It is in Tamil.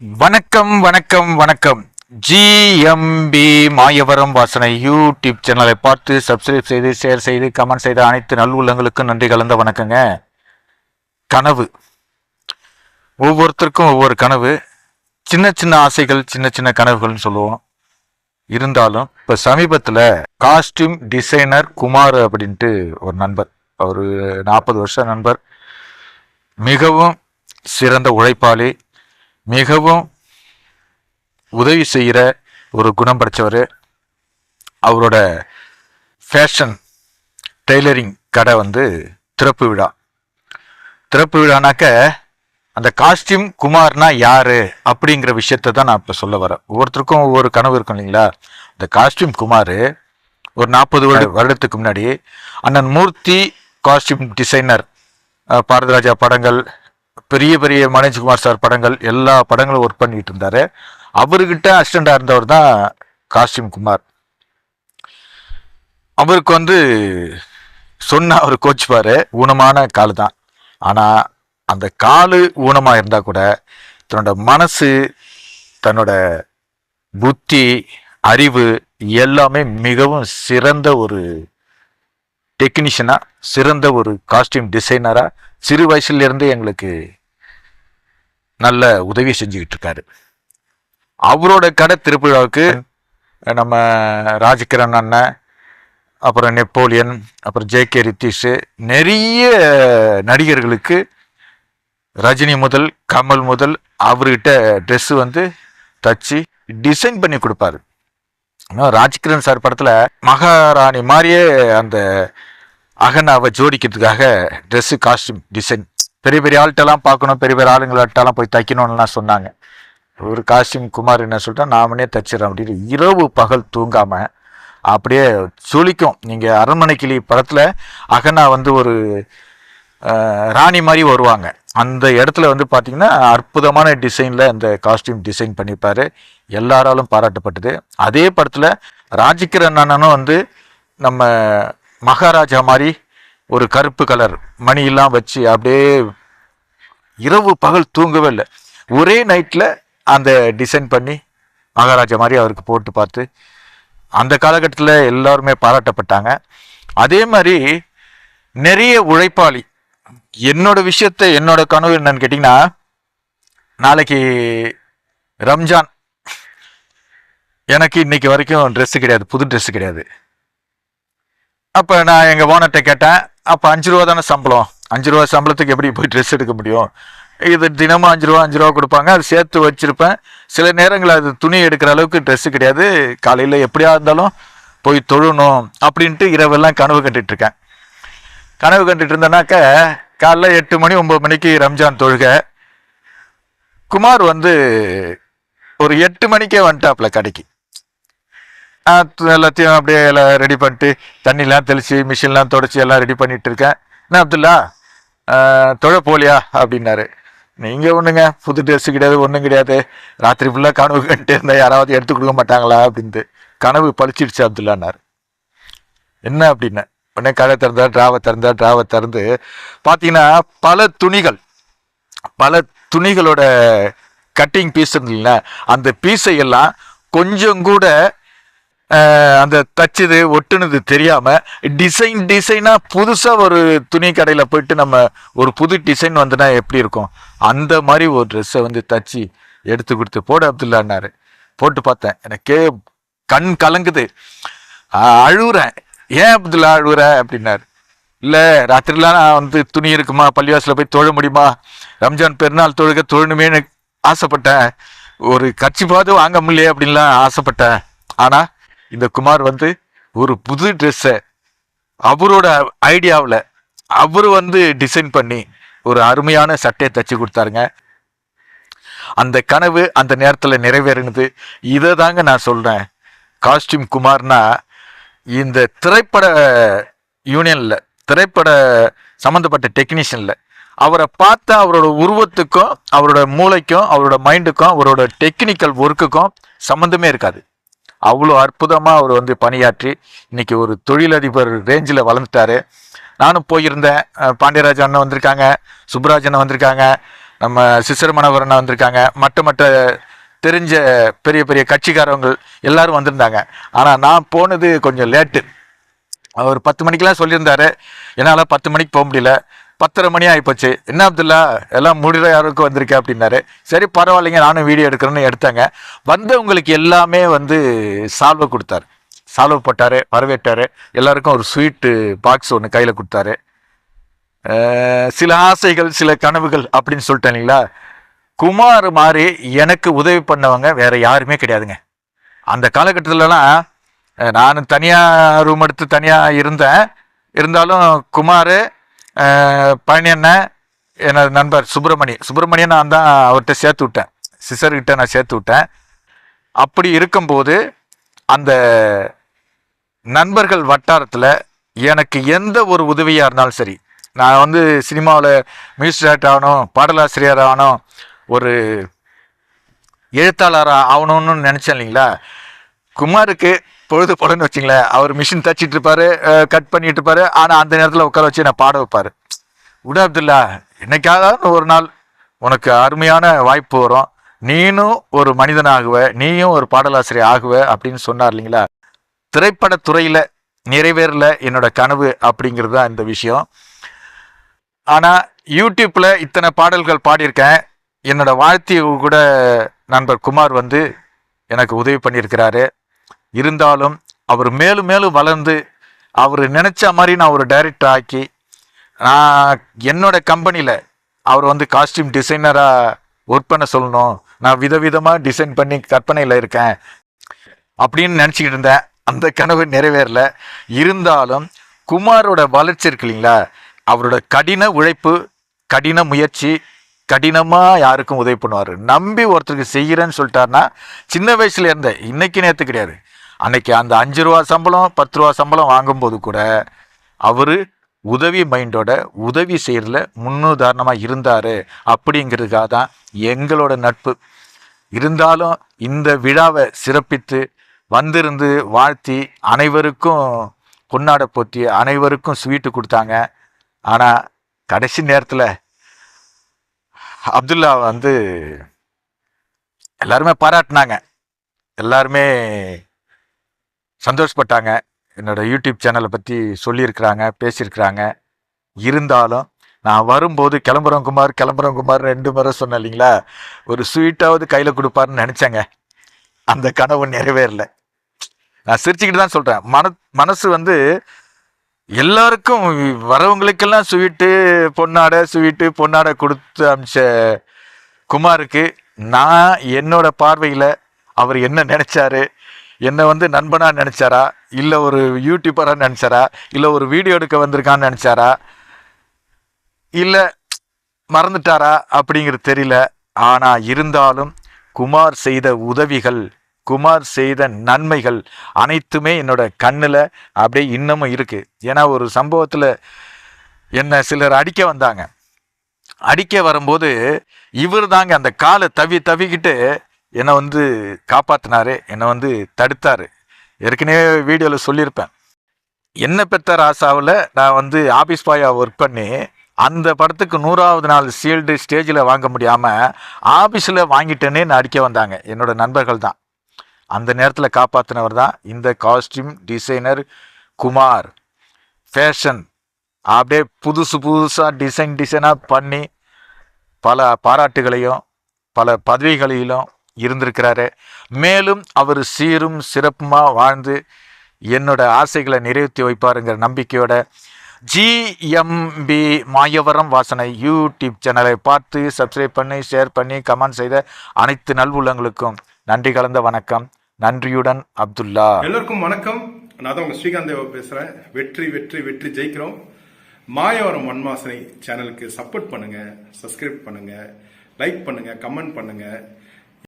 வணக்கம் வணக்கம் வணக்கம். ஜிஎம்பி மாயவரம் வாசனை யூடியூப் சேனலை பார்த்து சப்ஸ்கிரைப் செய்து ஷேர் செய்து கமெண்ட் செய்த அனைத்து நல்லுள்ளங்களுக்கும் நன்றி கலந்த வணக்கங்க. கனவு. ஒவ்வொருத்தருக்கும் ஒவ்வொரு கனவு. சின்ன சின்ன ஆசைகள் சின்ன சின்ன கனவுகள்னு சொல்லுவோம். இருந்தாலும் இப்போ சமீபத்தில் காஸ்டியூம் டிசைனர் குமார் அப்படின்ட்டு ஒரு நண்பர் ஒரு நாற்பது வருஷ நண்பர். மிகவும் சிறந்த உழைப்பாளி மிகவும் உதவி செய்கிற ஒரு குணம் படைச்சவர் அவரோட ஃபேஷன் டெய்லரிங் கடை வந்து திறப்பு விழா. திறப்பு விழானாக்க அந்த காஸ்டியூம் குமார்னா யாரு அப்படிங்கிற விஷயத்தை தான் நான் இப்போ சொல்ல வரேன். ஒவ்வொருத்தருக்கும் ஒவ்வொரு கனவு இருக்கும் இல்லைங்களா? இந்த காஸ்டியூம் குமார் ஒரு நாற்பது வருடத்துக்கு முன்னாடி அண்ணன் மூர்த்தி காஸ்டியூம் டிசைனர் பாரதிராஜா படங்கள் பெரிய பெரிய மனோஜ்குமார் சார் படங்கள் எல்லா படங்களும் ஒர்க் பண்ணிட்டு இருந்தாரு. அவர்கிட்ட அசிஸ்டண்டாக இருந்தவர் தான் காஸ்டியூம் குமார். அவருக்கு வந்து சொன்ன அவர் கோச்சுப்பார். ஊனமான காலு தான். ஆனால் அந்த காலு ஊனமாக இருந்தால் கூட தன்னோட மனசு தன்னோட புத்தி அறிவு எல்லாமே மிகவும் சிறந்த ஒரு டெக்னீஷியனாக சிறந்த ஒரு காஸ்டியூம் டிசைனராக சிறு வயசுலேருந்து எங்களுக்கு நல்ல உதவி செஞ்சுக்கிட்டு இருக்காரு அவரோட கடை திருப்பிழாவுக்கு நம்ம ராஜகிரண் அண்ணன் அப்புறம் நெப்போலியன் அப்புறம் ஜே கே ரித்தீஷ் நிறைய நடிகர்களுக்கு ரஜினி முதல் கமல் முதல் அவர்கிட்ட ட்ரெஸ்ஸு வந்து தச்சு டிசைன் பண்ணி கொடுப்பாரு. ராஜ்கிரண் சார் படத்தில் மகாராணி மாதிரியே அந்த அகனாவை ஜோடிக்கிறதுக்காக ட்ரெஸ்ஸு காஸ்டியூம் டிசைன் பெரிய பெரிய ஆள்கிட்டலாம் பார்க்கணும் பெரிய பெரிய ஆளுங்களாட்டெல்லாம் போய் தைக்கணும்லாம் சொன்னாங்க. ஒரு காஸ்டியூம் குமார் என்ன சொல்லிட்டா நாமனே தச்சிடறேன் அப்படின்னு. இரவு பகல் தூங்காமல் அப்படியே சுளிக்கும் நீங்கள் அரண்மனை கிளி படத்தில் அகனா வந்து ஒரு ராணி மாதிரி வருவாங்க. அந்த இடத்துல வந்து பார்த்திங்கன்னா அற்புதமான டிசைனில் அந்த காஸ்டியூம் டிசைன் பண்ணியிருப்பார் எல்லாராலும் பாராட்டப்பட்டது. அதே படத்தில் ராஜகிரண் அண்ணனும் வந்து நம்ம மகாராஜா மாதிரி ஒரு கருப்பு கலர் மணியெல்லாம் வச்சு அப்படியே இரவு பகல் தூங்கவே இல்லை. ஒரே நைட்டில் அந்த டிசைன் பண்ணி மகாராஜா மாதிரி அவருக்கு போட்டு பார்த்து அந்த காலகட்டத்தில் எல்லாருமே பாராட்டப்பட்டாங்க. அதே மாதிரி நிறைய உழைப்பாளி. என்னோட விஷயத்த என்னோட கனவு என்னன்னு கேட்டிங்கன்னா நாளைக்கு ரம்ஜான். எனக்கு இன்னைக்கு வரைக்கும் ட்ரெஸ்ஸு கிடையாது புது ட்ரெஸ்ஸு கிடையாது. அப்போ நான் எங்கள் ஓனர்கிட்ட கேட்டேன் அப்போ அஞ்சு ரூபா தானே சம்பளம்? அஞ்சு ரூபா சம்பளத்துக்கு எப்படி போய் ட்ரெஸ் எடுக்க முடியும்? இது தினமும் அஞ்சு ரூபா அஞ்சு ரூபா கொடுப்பாங்க அது சேர்த்து வச்சுருப்பேன். சில நேரங்கள் அது துணி எடுக்கிற அளவுக்கு ட்ரெஸ்ஸு கிடையாது. காலையில் எப்படியா இருந்தாலும் போய் தொழணும் அப்படின்ட்டு இரவெல்லாம் கனவு கண்டுட்டு இருக்கேன். கனவு கண்டுட்டு இருந்தேனாக்க காலைல எட்டு மணி ஒம்பது மணிக்கு ரம்ஜான் தொழுகை. குமார் வந்து ஒரு எட்டு மணிக்கே வந்துட்டாப்புல கடைக்கு. எல்லாத்தையும் அப்படியே எல்லாம் ரெடி பண்ணிட்டு தண்ணிலாம் தெளித்து மிஷின்லாம் தொடச்சி எல்லாம் ரெடி பண்ணிட்டு இருக்கேன் என்ன அப்துல்லா? தொழ போலியா? அப்படின்னாரு. நீங்கள் ஒன்றுங்க புது ட்ரெஸ்ஸு கிடையாது ஒன்றும் கிடையாது. ராத்திரி ஃபுல்லாக கனவு கண்டு இருந்தால் யாராவது எடுத்து கொடுக்க மாட்டாங்களா? அப்படின்ட்டு. கனவு பழிச்சிடுச்சு அப்துல்லான்னார். என்ன அப்படின்னு உடனே கடை திறந்தா டிராவை திறந்தா டிராவை திறந்து பார்த்தீங்கன்னா பல துணிகள் பல துணிகளோட கட்டிங் பீஸ் இருந்தீங்களா அந்த பீஸை எல்லாம் கொஞ்சம் கூட அந்த தச்சுது ஒட்டுனது தெரியாமல் டிசைன் டிசைனாக புதுசாக ஒரு துணி கடையில் போயிட்டு நம்ம ஒரு புது டிசைன் வந்துனா எப்படி இருக்கும்? அந்த மாதிரி ஒரு ட்ரெஸ்ஸை வந்து தச்சு எடுத்து கொடுத்து போடு அப்துல்லான்னாரு போட்டு பார்த்தேன். எனக்கே கண் கலங்குது. அழுகுறேன் ஏன் அப்துல்லா அழுகுற அப்படின்னாரு. இல்லை ராத்திரிலாம் நான் வந்து துணி இருக்குமா? பள்ளிவாசலில் போய் தொழ முடியுமா? ரம்ஜான் பெருநாள் தொழுக தொழணுமேனு ஆசைப்பட்டேன். ஒரு கட்சிப்பாவது வாங்க முடியலையே அப்படின்லாம் ஆசைப்பட்டேன். ஆனால் இந்த குமார் வந்து ஒரு புது ட்ரெஸ்ஸை அவரோட ஐடியாவில் அவர் வந்து டிசைன் பண்ணி ஒரு அருமையான சட்டையை தச்சு கொடுத்தாருங்க. அந்த கனவு அந்த நேரத்தில் நிறைவேறினது. இதை தாங்க நான் சொல்கிறேன் காஸ்டியூம் குமார்னா இந்த திரைப்பட யூனியனில் திரைப்பட சம்மந்தப்பட்ட டெக்னீஷியனில் அவரை பார்த்த அவரோட உருவத்துக்கும் அவரோட மூளைக்கும் அவரோட மைண்டுக்கும் அவரோட டெக்னிக்கல் ஒர்க்குக்கும் சம்மந்தமே இருக்காது. அவ்வளோ அற்புதமாக அவர் வந்து பணியாற்றி இன்னைக்கு ஒரு தொழிலதிபர் ரேஞ்சில் வளர்ந்துட்டாரு. நானும் போயிருந்தேன். அஹ் பாண்டியராஜ் அண்ணன் வந்திருக்காங்க சுப்ராஜ் அண்ணன் வந்திருக்காங்க நம்ம சிசர் மனோகரன் வந்திருக்காங்க மற்ற மற்ற தெரிஞ்ச பெரிய பெரிய கட்சிக்காரவங்கள் எல்லாரும் வந்திருந்தாங்க. ஆனால் நான் போனது கொஞ்சம் லேட்டு அவர் பத்து மணிக்கெல்லாம் சொல்லியிருந்தாரு. என்னால் பத்து மணிக்கு போக முடியல. பத்தரை மணி ஆகிப்போச்சு என்ன அப்துல்லா எல்லாம் முடிகிற யாருக்கும் வந்திருக்கேன் அப்படின்னாரு சரி பரவாயில்லைங்க நானும் வீடியோ எடுக்கிறேன்னு எடுத்தாங்க. வந்தவங்களுக்கு எல்லாமே வந்து சால்வை கொடுத்தாரு. சால்வை போட்டார் வரவேற்றாரு. எல்லாருக்கும் ஒரு ஸ்வீட்டு பாக்ஸ் ஒன்று கையில் கொடுத்தாரு. சில ஆசைகள் சில கனவுகள் அப்படின்னு சொல்லிட்டேன் இல்லைங்களா? குமார் மாதிரி எனக்கு உதவி பண்ணவங்க வேற யாருமே கிடையாதுங்க. அந்த காலகட்டத்திலலாம் நான் தனியாக ரூம் எடுத்து தனியாக இருந்தேன். இருந்தாலும் குமார் பழனி எனது நண்பர் சுப்பிரமணி. சுப்பிரமணியன் நான் தான் அவர்கிட்ட சேர்த்து விட்டேன். சிசர்கிட்ட நான் சேர்த்து விட்டேன். அப்படி இருக்கும்போது அந்த நண்பர்கள் வட்டாரத்தில் எனக்கு எந்த ஒரு உதவியாக இருந்தாலும் சரி நான் வந்து சினிமாவில் மியூசிக் டேரக்டர் ஆகணும் பாடலாசிரியர் ஆகணும் ஒரு எழுத்தாளர் ஆகணும்னு நினச்சேன் இல்லைங்களா? குமாருக்கு பொழுது போலன்னு வச்சுங்களேன் அவர் மிஷின் தச்சிட்டு இருப்பாரு கட் பண்ணிட்டு இருப்பாரு ஆனால் அந்த நேரத்தில் உட்கார வச்சு நான் பாட வைப்பாரு. விட அப்துல்லா என்னைக்காவது ஒரு நாள் உனக்கு அருமையான வாய்ப்பு வரும். நீனும் ஒரு மனிதன் ஆகுவ நீயும் ஒரு பாடலாசிரியர் ஆகுவ அப்படின்னு சொன்னார் இல்லைங்களா? திரைப்படத்துறையில் நிறைவேறல என்னோட கனவு அப்படிங்கிறது தான் இந்த விஷயம். ஆனால் யூடியூப்பில் இத்தனை பாடல்கள் பாடியிருக்கேன். என்னோட வாழ்த்தியை கூட நண்பர் குமார் வந்து எனக்கு உதவி பண்ணியிருக்கிறாரு. இருந்தாலும் அவர் மேலும் மேலும் வளர்ந்து அவர் நினச்ச மாதிரி நான் ஒரு டைரக்டர் ஆக்கி நான் என்னோடய கம்பெனியில் அவர் வந்து காஸ்டியூம் டிசைனராக ஒர்க் பண்ண சொல்லணும். நான் விதவிதமாக டிசைன் பண்ணி கற்பனையில் இருக்கேன் அப்படின்னு நினச்சிக்கிட்டு இருந்தேன். அந்த கனவு நிறைவேறல. இருந்தாலும் குமாரோட வளர்ச்சி இருக்கு இல்லைங்களா? அவரோட கடின உழைப்பு கடின முயற்சி கடினமாக யாருக்கும் உதவி பண்ணுவார். நம்பி ஒருத்தருக்கு செய்கிறேன்னு சொல்லிட்டாருன்னா சின்ன வயசுல இருந்த இன்னைக்கு நேற்று கிடையாது. அன்னைக்கு அந்த அஞ்சு ரூபா சம்பளம் பத்து ரூபா சம்பளம் வாங்கும்போது கூட அவர் உதவி மைண்டோட உதவி செய்கிறதுல முன்னுதாரணமாக இருந்தார். அப்படிங்கிறதுக்காக தான் எங்களோட நட்பு. இருந்தாலும் இந்த விழாவை சிறப்பித்து வந்திருந்து வாழ்த்தி அனைவருக்கும் கொண்டாட போத்தி அனைவருக்கும் ஸ்வீட்டு கொடுத்தாங்க. ஆனால் கடைசி நேரத்தில் அப்துல்லா வந்து எல்லாருமே பாராட்டினாங்க. எல்லாருமே சந்தோஷப்பட்டாங்க. என்னோடய யூடியூப் சேனலை பற்றி சொல்லியிருக்கிறாங்க பேசியிருக்கிறாங்க. இருந்தாலும் நான் வரும்போது கிளம்புறோம் குமார் கிளம்புறோம் குமார் ரெண்டு முறை சொன்னேன் இல்லைங்களா? ஒரு ஸ்வீட்டாவது கையில் கொடுப்பாருன்னு நினச்சேங்க. அந்த கனவு நிறைவேறல. நான் சிரிச்சுக்கிட்டு தான் சொல்கிறேன் மன மனசு வந்து எல்லாருக்கும் வரவங்களுக்கெல்லாம் ஸ்வீட்டு பொன்னாடை ஸ்வீட்டு பொன்னாடை கொடுத்து அமிச்ச குமாருக்கு நான் என்னோட பார்வையில் அவர் என்ன நினச்சாரு என்னை வந்து நண்பனாக நினச்சாரா? இல்லை ஒரு யூடியூபராக நினச்சாரா? இல்லை ஒரு வீடியோ எடுக்க வந்திருக்கான்னு நினச்சாரா? இல்லை மறந்துட்டாரா? அப்படிங்கிறது தெரியல. ஆனால் இருந்தாலும் குமார் செய்த உதவிகள் குமார் செய்த நன்மைகள் அனைத்துமே என்னோட கண்ணில் அப்படியே இன்னமும் இருக்குது ஏன்னா ஒரு சம்பவத்தில் என்னை சிலர் அடிக்க வந்தாங்க. அடிக்க வரும்போது இவர் தாங்க அந்த காலை தவி தவிக்கிட்டு என்னை வந்து காப்பாற்றினாரு என்னை வந்து தடுத்தார். ஏற்கனவே வீடியோவில் சொல்லியிருப்பேன். என்ன பெற்ற ராசாவில் நான் வந்து ஆஃபீஸ் பாயாக ஒர்க் பண்ணி அந்த படத்துக்கு நூறாவது நாள் சீல்டு ஸ்டேஜில் வாங்க முடியாமல் ஆஃபீஸில் வாங்கிட்டேன்னு நான் அடிக்க வந்தாங்க. என்னோட நண்பர்கள் தான். அந்த நேரத்தில் காப்பாற்றினவர் தான் இந்த காஸ்டியூம் டிசைனர் குமார். ஃபேஷன் அப்படியே புதுசு புதுசாக டிசைன் டிசைனாக பண்ணி பல பாராட்டுகளையும் பல பதவிகளிலும் இருந்திருக்கிறாரு. மேலும் அவர் சீரும் சிறப்புமாக வாழ்ந்து என்னோட ஆசைகளை நிறைவேற்றி வைப்பாருங்கிற நம்பிக்கையோட ஜிஎம்பி மாயவரம் வாசனை யூடியூப் சேனலை பார்த்து சப்ஸ்கிரைப் பண்ணி ஷேர் பண்ணி கமெண்ட் செய்த அனைத்து நல்வுள்ளங்களுக்கும் நன்றி கலந்த வணக்கம். நன்றியுடன் அப்துல்லா. எல்லோருக்கும் வணக்கம். நான் தான் உங்கள் ஸ்ரீகாந்த் தேவா வெற்றி வெற்றி வெற்றி ஜெயிக்கிறோம். மாயவரம் மண்வாசனை சேனலுக்கு சப்போர்ட் பண்ணுங்கள் சப்ஸ்கிரைப் பண்ணுங்கள் லைக் பண்ணுங்கள் கமெண்ட் பண்ணுங்கள்